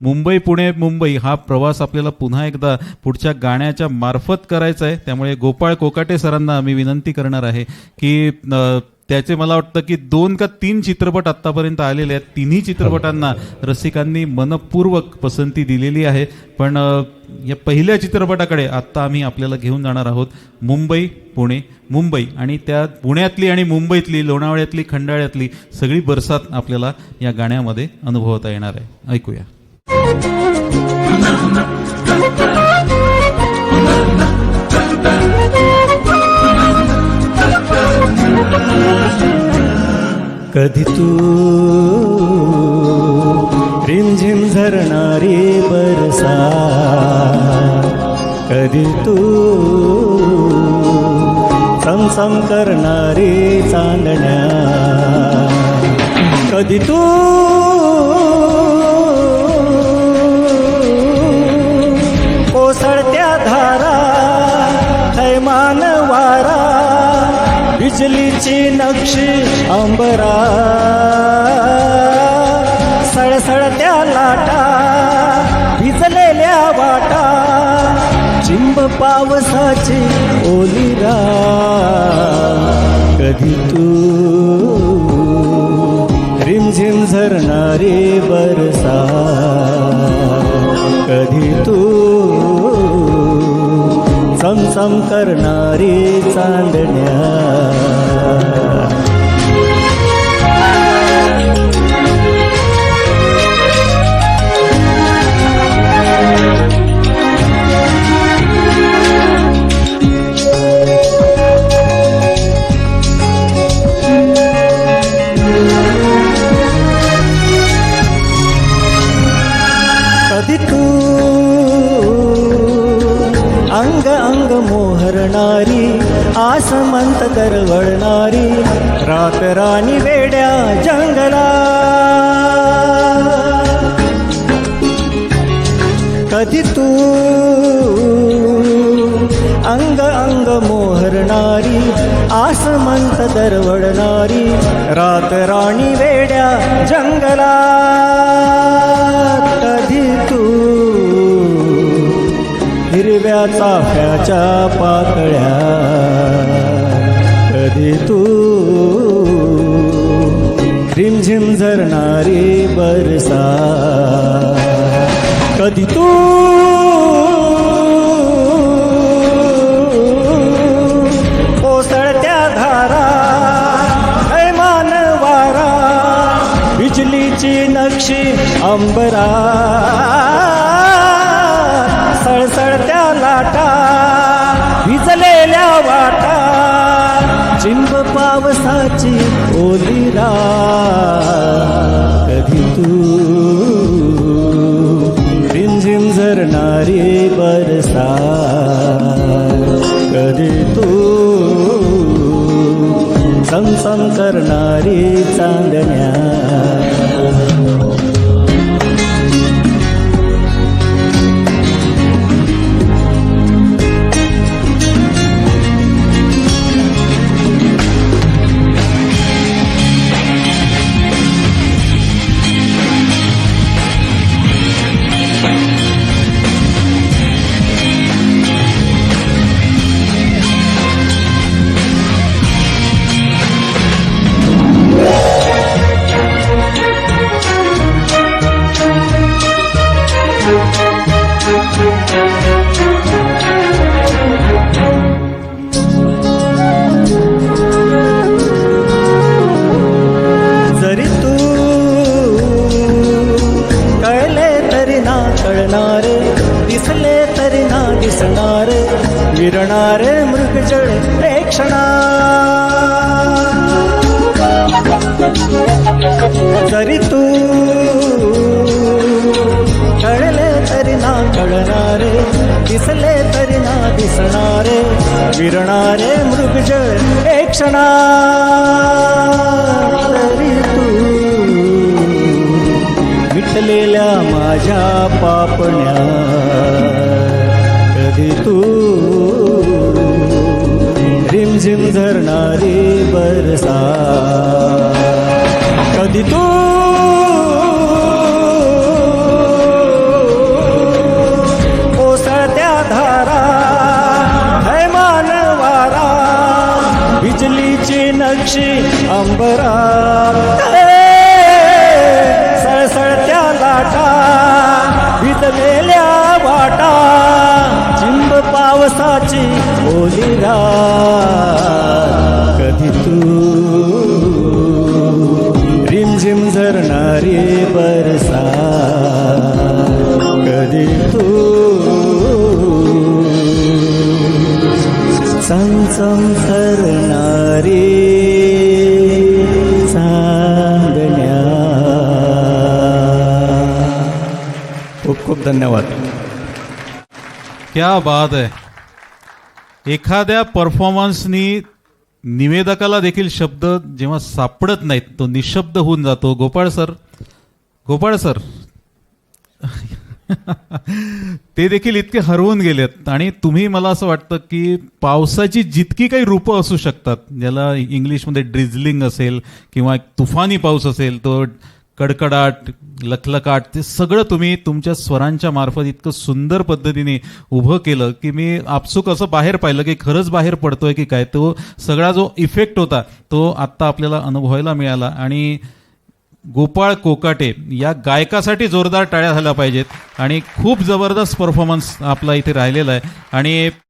मुंबई पुणे मुंबई हा प्रवास आपल्याला पुन्हा एकदा पुढच्या गाण्याच्या मार्फत करायचा आहे. त्यामुळे गोपाळ कोकाटे सरांना मी विनंती करणार आहे की त्याचे मला वाटतं की दोन का तीन चित्रपट आत्तापर्यंत आलेले आहेत. तिन्ही चित्रपटांना रसिकांनी मनपूर्वक पसंती दिलेली आहे. पण या पहिल्या चित्रपटाकडे आत्ता आम्ही आपल्याला घेऊन जाणार आहोत. मुंबई पुणे मुंबई आणि त्या पुण्यातली आणि मुंबईतली लोणावळ्यातली खंडाळ्यातली सगळी बरसात आपल्याला या गाण्यामध्ये अनुभवता येणार आहे. ऐकूया. कधी तू रिमझिम झरणारी बरसा कधी तू समसम करणारी चांदण्या कधी तू बिजलीची नक्षी अंबरा. सळसळत्या लाटा भिजलेल्या वाटा चिंब पावसाची ओलिरा. कधी तू रिमझिम झरणारी बरसा? कधी तू चमचम करणारी चांदण्या. आसमंत रात राणी वेड्या जंगला. कधी तू अंग अंग मोहरणारी आसमंत दरवळणारी रात राणी वेड्या जंगला. कधी तू हिरव्या चाफ्याच्या पाकळ्या कधी तू? रिमझिम झरणारी बरसा. कधी तू? कोसळत्या धारा हैमान वारा बिजलीची नक्षी अंबरा. सळसळत्या लाटा भिजलेल्या वाटा चिंब पावसाची ओलिरा कधी तू? रिमझिम झरणारी बरसा कधी तू? समसम करणारी चांदण्या दिसणारे विरणारे मृगजळ प्रेक्षणा. जरी तू कळले तरी ना कळणारे दिसले तरी ना दिसणारे विरणारे मृगजळ एक क्षणा तरी तू माझ्या पापण्या साठी तू. रिमझिम झरणारी बरसा. कधी तू धारा बिजलीची नक्षी अंबरा. सळसळत्या लाटा भितलेल्या वाटा. पावसाची ओली कधी तू रिमझिम झरणारी बरसा कधी तू चमचम करणारी चांदण्या. खूप खूप धन्यवाद. क्या बात आहे एखाद्या परफॉर्मन्सनी निवेदकाला देखील शब्द जेव्हा सापडत नाहीत तो निशब्द होऊन जातो. Gopal sir Gopal sir. ते देखील इतके हरवून गेलेत. आणि तुम्ही मला असं वाटतं की पावसाची जितकी काही रूपं असू शकतात ज्याला इंग्लिशमध्ये ड्रिझलिंग असेल किंवा तुफानी पाऊस असेल तो कडकडाट लखलकाट ते सगळं तुम्ही तुमच्या स्वरांच्या मार्फत इतकं सुंदर पद्धतीने उभं केलं की मी आपसूक असं बाहेर पाहिलं की खरंच बाहेर पडतोय की काय. तो सगळा जो इफेक्ट होता तो आत्ता आपल्याला अनुभवायला मिळाला. आणि गोपाळ कोकाटे या गायकासाठी जोरदार टाळ्या झाल्या पाहिजेत. आणि खूप जबरदस्त परफॉर्मन्स आपला इथे राहिलेला आहे. आणि